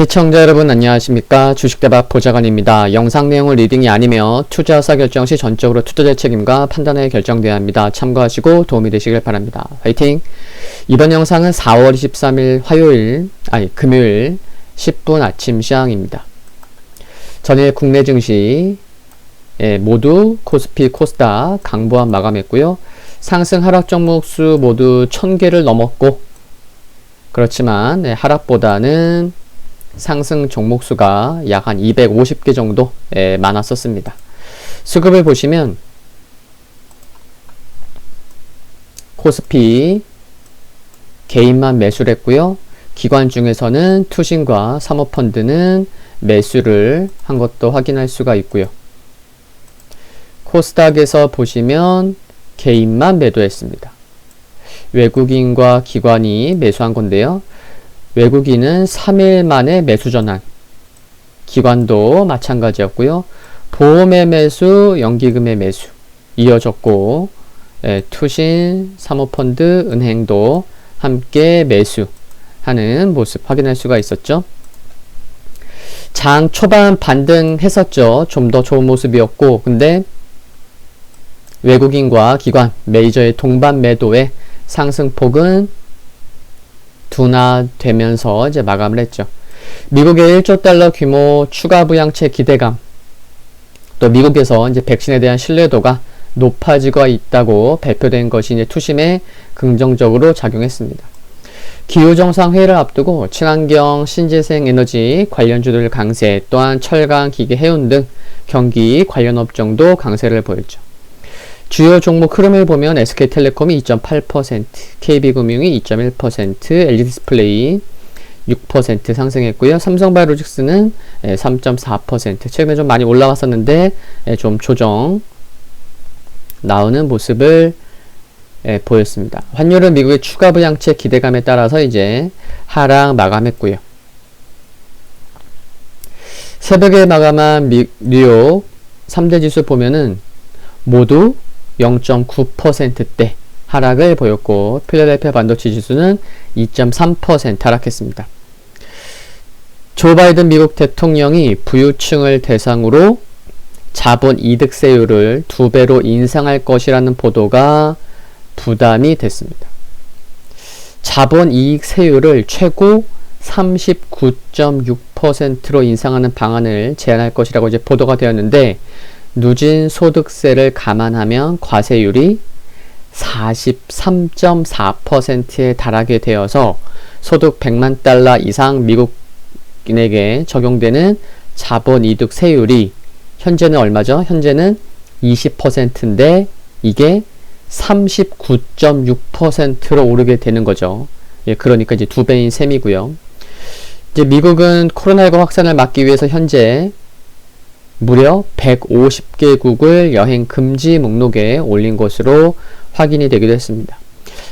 시청자 여러분 안녕하십니까 주식대박 보좌관입니다. 영상 내용을 리딩이 아니며 투자 의사 결정 시 전적으로 투자자 책임과 판단에 결정되어야 합니다. 참고하시고 도움이 되시길 바랍니다. 화이팅! 이번 영상은 4월 23일 화요일 아니 금요일 10분 아침 시황입니다. 전일 국내 증시 예, 모두 코스피 코스닥 강보합 마감했고요. 상승 하락 종목 수 모두 1000개를 넘었고 그렇지만 네, 하락보다는 상승 종목 수가 약 한 250개 정도 에, 많았었습니다. 수급을 보시면 코스피 개인만 매수를 했고요. 기관 중에서는 투신과 사모펀드는 매수를 한 것도 확인할 수가 있고요. 코스닥에서 보시면 개인만 매도했습니다. 외국인과 기관이 매수한 건데요. 외국인은 3일 만에 매수 전환. 기관도 마찬가지였고요. 보험의 매수, 연기금의 매수 이어졌고 예, 투신, 사모펀드, 은행도 함께 매수하는 모습 확인할 수가 있었죠. 장 초반 반등했었죠. 좀 더 좋은 모습이었고 근데 외국인과 기관, 메이저의 동반 매도에 상승폭은 둔화되면서 이제 마감을 했죠. 미국의 1조 달러 규모 추가 부양책 기대감, 또 미국에서 이제 백신에 대한 신뢰도가 높아지고 있다고 발표된 것이 이제 투심에 긍정적으로 작용했습니다. 기후정상회의를 앞두고 친환경, 신재생 에너지 관련주들 강세, 또한 철강, 기계, 해운 등 경기 관련 업종도 강세를 보였죠. 주요 종목 흐름을 보면 SK텔레콤이 2.8%, KB금융이 2.1%, LG디스플레이 6% 상승했고요. 삼성바이오로직스는 3.4% 최근에 좀 많이 올라왔었는데 좀 조정 나오는 모습을 보였습니다. 환율은 미국의 추가 부양책 기대감에 따라서 이제 하락 마감했고요. 새벽에 마감한 미, 뉴욕 3대 지수 보면은 모두 0.9%대 하락을 보였고 필라델피아 반도체 지수는 2.3% 하락했습니다. 조 바이든 미국 대통령이 부유층을 대상으로 자본 이득세율을 두 배로 인상할 것이라는 보도가 부담이 됐습니다. 자본 이익 세율을 최고 39.6%로 인상하는 방안을 제안할 것이라고 이제 보도가 되었는데 누진 소득세를 감안하면 과세율이 43.4%에 달하게 되어서 소득 100만 달러 이상 미국인에게 적용되는 자본 이득 세율이 현재는 얼마죠? 현재는 20%인데 이게 39.6%로 오르게 되는 거죠. 예, 그러니까 이제 두 배인 셈이고요. 이제 미국은 코로나19 확산을 막기 위해서 현재 무려 150개국을 여행 금지 목록에 올린 것으로 확인이 되기도 했습니다.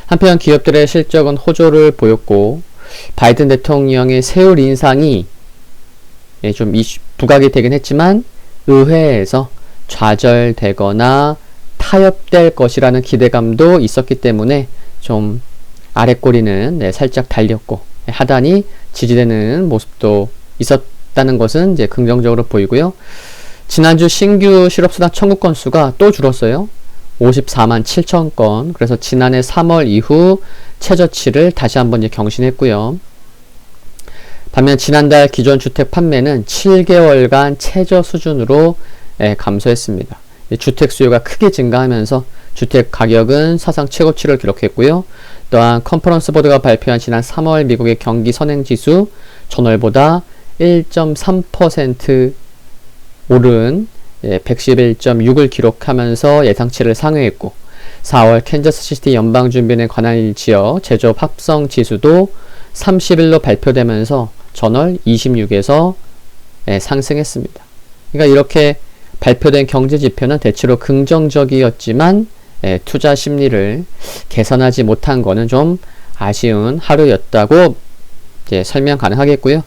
한편 기업들의 실적은 호조를 보였고 바이든 대통령의 세율 인상이 예, 좀 부각이 되긴 했지만 의회에서 좌절되거나 타협될 것이라는 기대감도 있었기 때문에 좀 아랫꼬리는 네, 살짝 달렸고 하단이 지지되는 모습도 있었다는 것은 이제 긍정적으로 보이고요. 지난주 신규 실업수당 청구 건수가 또 줄었어요. 54만 7천 건. 그래서 지난해 3월 이후 최저치를 다시 한번 경신했고요. 반면 지난달 기존 주택 판매는 7개월간 최저 수준으로 예, 감소했습니다. 주택 수요가 크게 증가하면서 주택 가격은 사상 최고치를 기록했고요. 또한 컨퍼런스 보드가 발표한 지난 3월 미국의 경기 선행 지수 전월보다 1.3% 오른 111.6을 예, 기록하면서 예상치를 상회했고 4월 캔자스시티 연방준비은행 관할 지역 제조업 합성 지수도 30일로 발표되면서 전월 26에서 예, 상승했습니다. 그러니까 이렇게 발표된 경제 지표는 대체로 긍정적이었지만 예, 투자 심리를 개선하지 못한 것은 좀 아쉬운 하루였다고 설명 가능하겠고요.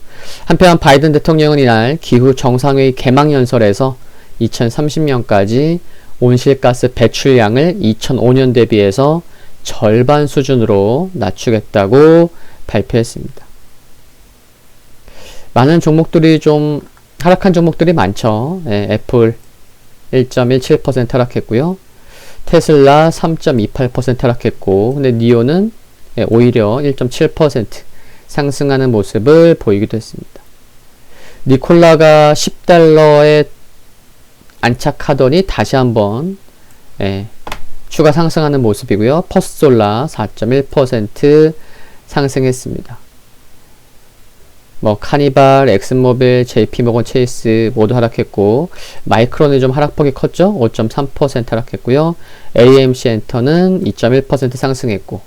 한편 바이든 대통령은 이날 기후 정상회의 개막 연설에서 2030년까지 온실가스 배출량을 2005년 대비해서 절반 수준으로 낮추겠다고 발표했습니다. 많은 종목들이 좀 하락한 종목들이 많죠. 예, 애플 1.17% 하락했고요. 테슬라 3.28% 하락했고, 근데 니오는 예, 오히려 1.7% 상승하는 모습을 보이기도 했습니다. 니콜라가 10달러에 안착하더니 다시 한번 예, 추가 상승하는 모습이고요. 퍼스솔라 4.1% 상승했습니다. 뭐 카니발, 엑슨모빌, JP모건 체이스 모두 하락했고 마이크론이 좀 하락폭이 컸죠. 5.3% 하락했고요. AMC 엔터는 2.1% 상승했고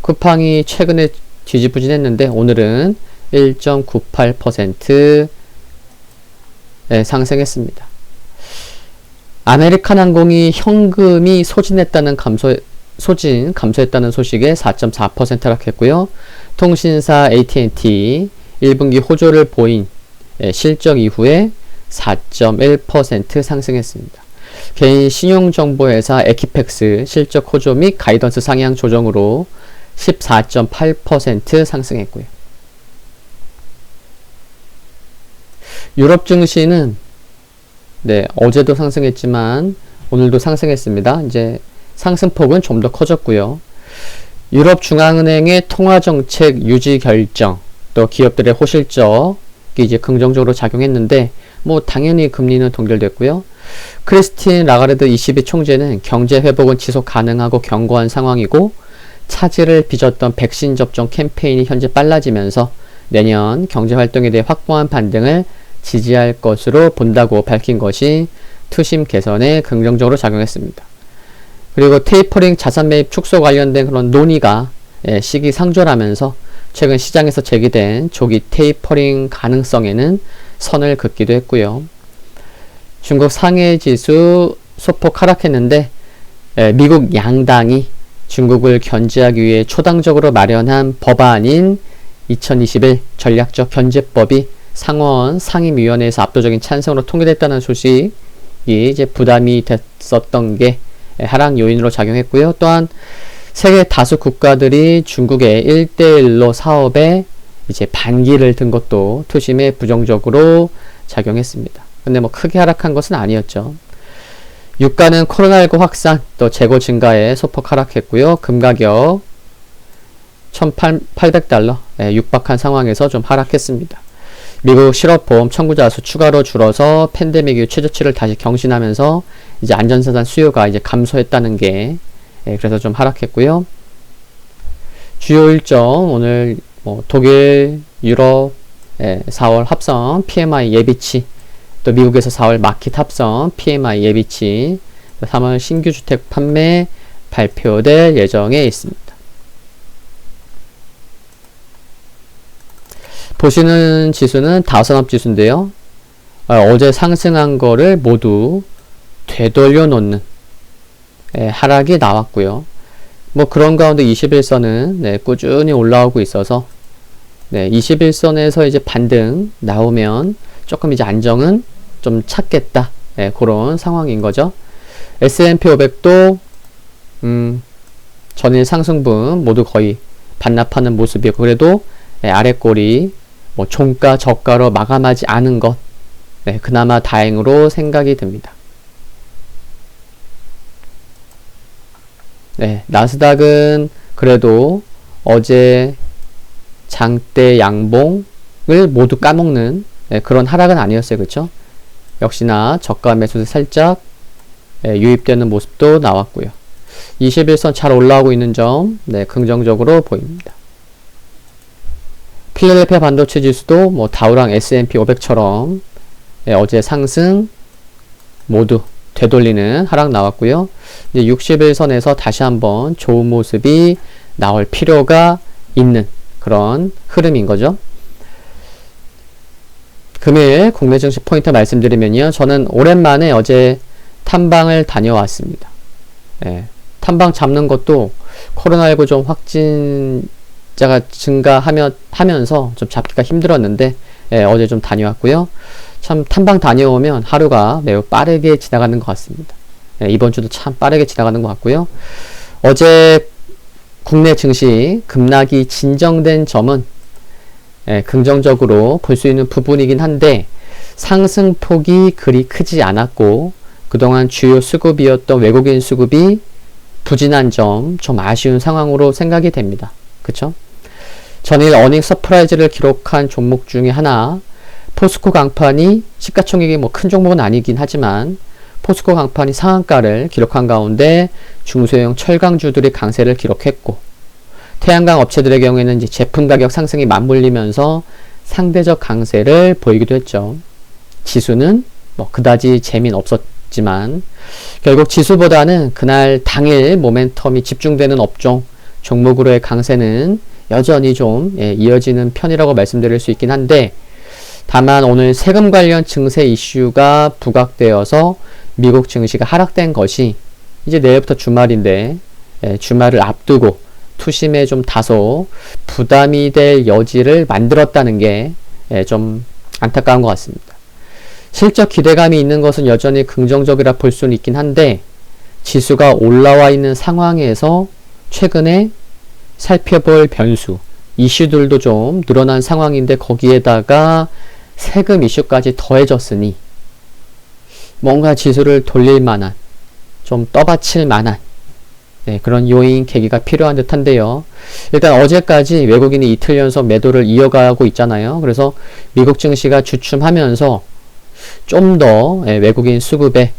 쿠팡이 최근에 뒤지부진했는데 오늘은 1.98% 네, 상승했습니다. 아메리칸 항공이 현금이 소진했다는 감소 소진 감소했다는 소식에 4.4% 하락했고요. 통신사 AT&T 1분기 호조를 보인 예, 실적 이후에 4.1% 상승했습니다. 개인 신용정보회사 에키펙스 실적 호조 및 가이던스 상향 조정으로 14.8% 상승했고요. 유럽 증시는 네, 어제도 상승했지만 오늘도 상승했습니다. 이제 상승폭은 좀 더 커졌고요. 유럽 중앙은행의 통화 정책 유지 결정, 또 기업들의 호실적이 이제 긍정적으로 작용했는데 뭐 당연히 금리는 동결됐고요. 크리스틴 라가르드 22 총재는 경제 회복은 지속 가능하고 견고한 상황이고 차질을 빚었던 백신 접종 캠페인이 현재 빨라지면서 내년 경제 활동에 대해 확고한 반등을 지지할 것으로 본다고 밝힌 것이 투심 개선에 긍정적으로 작용했습니다. 그리고 테이퍼링 자산 매입 축소 관련된 그런 논의가 예, 시기상조하면서 최근 시장에서 제기된 조기 테이퍼링 가능성에는 선을 긋기도 했고요. 중국 상해 지수 소폭 하락했는데 예, 미국 양당이 중국을 견제하기 위해 초당적으로 마련한 법안인 2021 전략적 견제법이 상원 상임위원회에서 압도적인 찬성으로 통과됐다는 소식이 이제 부담이 됐었던 게 하락 요인으로 작용했고요. 또한 세계 다수 국가들이 중국의 1대1로 사업에 이제 반기를 든 것도 투심에 부정적으로 작용했습니다. 근데 뭐 크게 하락한 것은 아니었죠. 유가는 코로나19 확산 또 재고 증가에 소폭 하락했고요. 금 가격 1,800달러 예, 육박한 상황에서 좀 하락했습니다. 미국 실업보험 청구자 수 추가로 줄어서 팬데믹 이후 최저치를 다시 경신하면서 이제 안전사단 수요가 이제 감소했다는 게 예, 그래서 좀 하락했고요. 주요 일정 오늘 뭐 독일, 유럽 예, 4월 합성 PMI 예비치 또 미국에서 4월 마켓 합성 PMI 예비치 3월 신규 주택 판매 발표될 예정에 있습니다. 보시는 지수는 다산업 지수인데요. 어, 제 상승한 거를 모두 되돌려 놓는 예, 하락이 나왔고요. 뭐 그런 가운데 21선은 네, 꾸준히 올라오고 있어서 네, 21선에서 이제 반등 나오면 조금 이제 안정은 좀 찾겠다. 예, 그런 상황인 거죠. S&P 500도 음, 전일 상승분 모두 거의 반납하는 모습이고 그래도 예, 아래 꼬리 뭐 종가 저가로 마감하지 않은 것 네, 그나마 다행으로 생각이 듭니다. 네, 나스닥은 그래도 어제 장대 양봉을 모두 까먹는 네, 그런 하락은 아니었어요. 그렇죠? 역시나 저가 매수세 살짝 네, 유입되는 모습도 나왔고요. 21선 잘 올라오고 있는 점 네, 긍정적으로 보입니다. 필라델피아 반도체 지수도 뭐 다우랑 S&P 500처럼 예, 어제 상승 모두 되돌리는 하락 나왔고요. 이제 60일선에서 다시 한번 좋은 모습이 나올 필요가 있는 그런 흐름인 거죠. 금요일 국내 증시 포인트 말씀드리면요. 저는 오랜만에 어제 탐방을 다녀왔습니다. 예, 탐방 잡는 것도 코로나19 좀 확진 숫자가 증가하며 하면서 좀 잡기가 힘들었는데 예, 어제 좀 다녀왔고요. 참 탐방 다녀오면 하루가 매우 빠르게 지나가는 것 같습니다. 예, 이번 주도 참 빠르게 지나가는 것 같고요. 어제 국내 증시 급락이 진정된 점은 예, 긍정적으로 볼 수 있는 부분이긴 한데 상승폭이 그리 크지 않았고 그동안 주요 수급이었던 외국인 수급이 부진한 점 좀 아쉬운 상황으로 생각이 됩니다. 그쵸? 전일 어닝 서프라이즈를 기록한 종목 중에 하나 포스코 강판이 시가총액이 뭐 큰 종목은 아니긴 하지만 포스코 강판이 상한가를 기록한 가운데 중소형 철강주들이 강세를 기록했고 태양광 업체들의 경우에는 이제 제품 가격 상승이 맞물리면서 상대적 강세를 보이기도 했죠. 지수는 뭐 그다지 재미는 없었지만 결국 지수보다는 그날 당일 모멘텀이 집중되는 업종 종목으로의 강세는 여전히 좀 예, 이어지는 편이라고 말씀드릴 수 있긴 한데 다만 오늘 세금 관련 증세 이슈가 부각되어서 미국 증시가 하락된 것이 이제 내일부터 주말인데 예, 주말을 앞두고 투심에 좀 다소 부담이 될 여지를 만들었다는 게 좀 안타까운 것 같습니다. 실적 기대감이 있는 것은 여전히 긍정적이라 볼 수는 있긴 한데 지수가 올라와 있는 상황에서 최근에 살펴볼 변수, 이슈들도 좀 늘어난 상황인데 거기에다가 세금 이슈까지 더해졌으니 뭔가 지수를 돌릴 만한, 좀 떠받칠 만한 네, 그런 요인, 계기가 필요한 듯한데요. 일단 어제까지 외국인이 이틀 연속 매도를 이어가고 있잖아요. 그래서 미국 증시가 주춤하면서 좀 더 외국인 수급에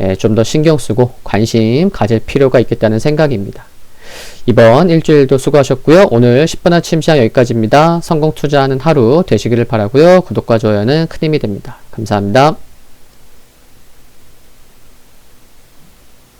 예, 좀더 신경 쓰고 관심 가질 필요가 있겠다는 생각입니다. 이번 일주일도 수고하셨고요. 오늘 10분 아침 시장 여기까지입니다. 성공 투자하는 하루 되시기를 바라고요. 구독과 좋아요는 큰 힘이 됩니다. 감사합니다.